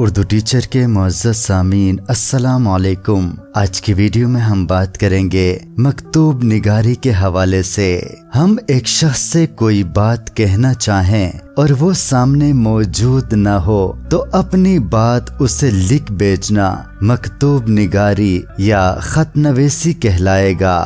Urdu teacher के Moz सामीन, अस्सलाम वालेकुम आज की वीडियो में हम बात करेंगे मकतूब निगारी के हवाले से। हम एक शख्स से कोई बात कहना चाहें और वो सामने मौजूद न हो तो अपनी बात उसे लिख बेचना मकतूब निगारी या खत नवेसी कहलाएगा।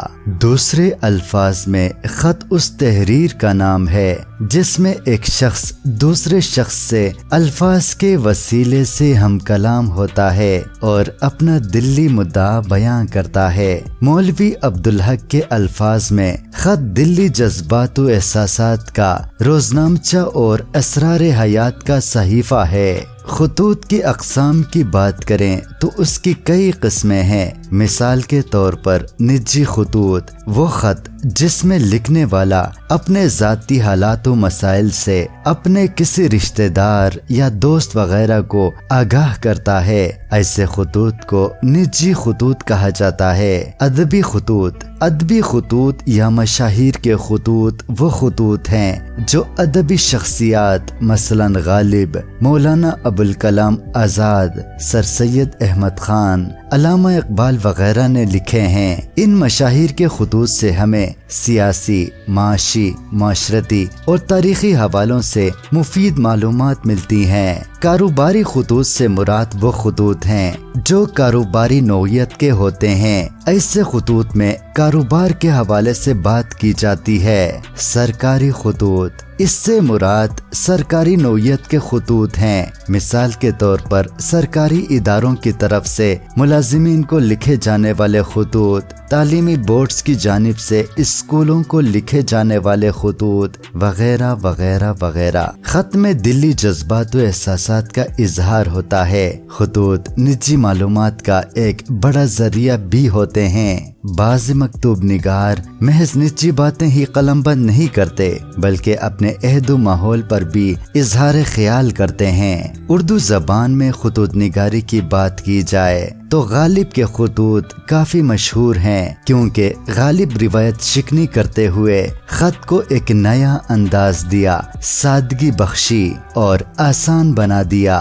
दूसरे अल्फाज में, खत उस तहरीर का नाम है, जिसमें एक शख्स दूसरे शख्स से अल्फाज के वसीले से हम कलाम होता है और अपना दिल्ली मुद्दा बयां करता है। मौलवी अब्दुल हक के अल्फाज में, खत दिल्ली जज्बात एहसास का रोजनामचा और असरार हयात का सहीफा है। खतूत की अकसाम की बात करें तो उसकी कई किस्में हैं। मिसाल के तौर पर निजी खतूत, वो खत जिसमें लिखने वाला अपने ज़ाती हालात मसाइल से अपने किसी रिश्तेदार या दोस्त वगैरह को आगाह करता है। ऐसे खतूत को निजी खतूत कहा जाता है। अदबी खतूत अदबी खतूत या मशाहिर के खतूत वो खतूत हैं जो अदबी शख्सियात, मसलन गालिब, मौलाना अबुल कलाम आज़ाद, सर सैयद अहमद खान, अलामा इकबाल वगैरह ने लिखे हैं। इन मशाहिर के खतूत से हमें सियासी, माशी, माशरती और तारीखी हवालों से मुफीद मालूम मिलती हैं। कारोबारी खतूत से मुराद वो खतूत हैं, जो कारोबारी नोयत के होते हैं। ऐसे खतूत में कारोबार के हवाले से बात की जाती है, सरकारी खतूत इससे मुराद सरकारी नोयत के खतूत हैं। मिसाल के तौर पर सरकारी इदारों की तरफ़ से मुलाजिमीन को लिखे जाने वाले खतूत तालीमी बोर्ड्स की जानब से स्कूलों को लिखे जाने वाले खतूत वगैरह वगैरह वगैरह। खत में दिल्ली जज्बात एहसास का इजहार होता है। खतूत निजी मालूम का एक बड़ा ज़रिया भी होते हैं। बाज मकतूब निगार महज निजी बातें ही कलम बंद नहीं करते, बल्कि अपने अहद माहौल पर भी इजहार ख्याल करते हैं। उर्दू जबान में खतूत निगारी की बात की जाए तो गालिब के खतूत काफ़ी मशहूर हैं, क्योंकि गालिब रिवायत शिकनी करते हुए खत को एक नया अंदाज दिया, सादगी बख्शी और आसान बना दिया।